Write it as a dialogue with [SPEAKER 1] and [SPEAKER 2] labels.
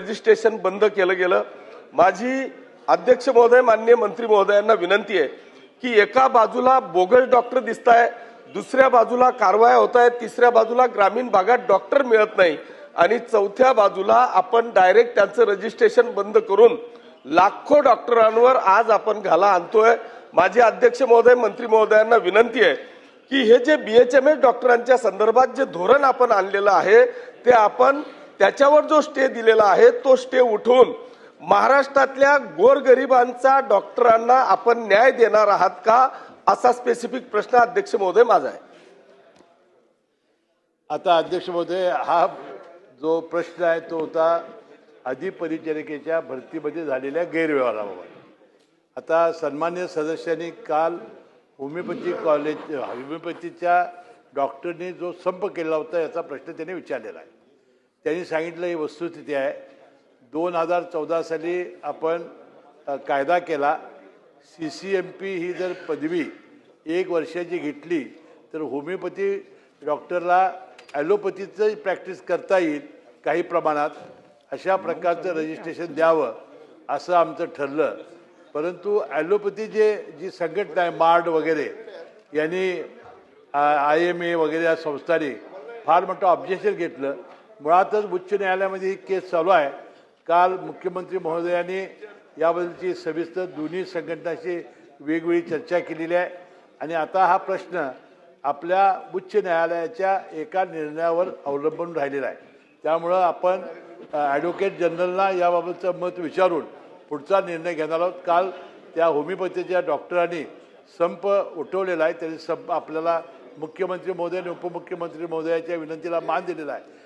[SPEAKER 1] Registration बंद केलं गेलं. माझी अध्यक्ष महोदय माननीय मंत्री महोदयांना विनंती आहे की एका बाजूला बोगस डॉक्टर दिसत आहे दुसऱ्या बाजूला कारवाया होत आहेत तिसऱ्या बाजूला ग्रामीण भागात डॉक्टर मिळत नाही आणि चौथ्या बाजूला आपण डायरेक्ट त्यांचं रजिस्ट्रेशन बंद करून लाखो डॉक्टरांवर आज आपण घाला आणतोय. माझे अध्यक्ष महोदय मंत्री महोदयांना विनंती आहे की हे जे बीएचएमएस डॉक्टरांच्या संदर्भात जे धोरण आपण आणलेलं आहे ते आपण त्याच्यावर जो स्टे दिलेला आहे तो स्टे उठून महाराष्ट्रातल्या गोरगरिबांचा डॉक्टरांना आपण न्याय देणार आहात का असा स्पेसिफिक प्रश्न अध्यक्ष महोदय माझा आहे.
[SPEAKER 2] आता अध्यक्ष महोदय हा जो प्रश्न आहे तो होता अधिपरिचारिकेच्या भरतीमध्ये झालेल्या गैरव्यवहाराबाबत. आता सन्मान्य सदस्यांनी काल होमिओपॅथी कॉलेज होमिओपॅथीच्या डॉक्टरने जो संप केला होता याचा प्रश्न त्याने विचारलेला आहे. त्यांनी सांगितलं ही वस्तुस्थिती आहे. दोन हजार चौदा साली आपण कायदा केला. सी सी एम पी ही जर पदवी एक वर्षाची घेतली तर होमिओपॅथी डॉक्टरला ॲलोपॅथीचं प्रॅक्टिस करता येईल काही प्रमाणात. अशा प्रकारचं रजिस्ट्रेशन द्यावं असं आमचं ठरलं. परंतु ॲलोपॅथी जे जी संघटना आहे मार्ड वगैरे यांनी आय एम ए वगैरे या संस्थांनी फार मोठं ऑब्जेक्शन घेतलं. मुळातच उच्च न्यायालयामध्ये ही केस चालू आहे. काल मुख्यमंत्री महोदयांनी याबद्दलची सविस्तर दोन्ही संघटनाशी वेगवेगळी चर्चा केलेली आहे. आणि आता हा प्रश्न आपल्या उच्च न्यायालयाच्या एका निर्णयावर अवलंबून राहिलेला आहे. त्यामुळं आपण ॲडव्होकेट जनरलला याबाबतचं मत विचारून पुढचा निर्णय घेणार आहोत. काल त्या होमिओपॅथीच्या डॉक्टरांनी संप उठवलेला आहे. त्यांनी संप आपल्याला मुख्यमंत्री महोदय आणि उपमुख्यमंत्री महोदयाच्या विनंतीला मान दिलेला आहे.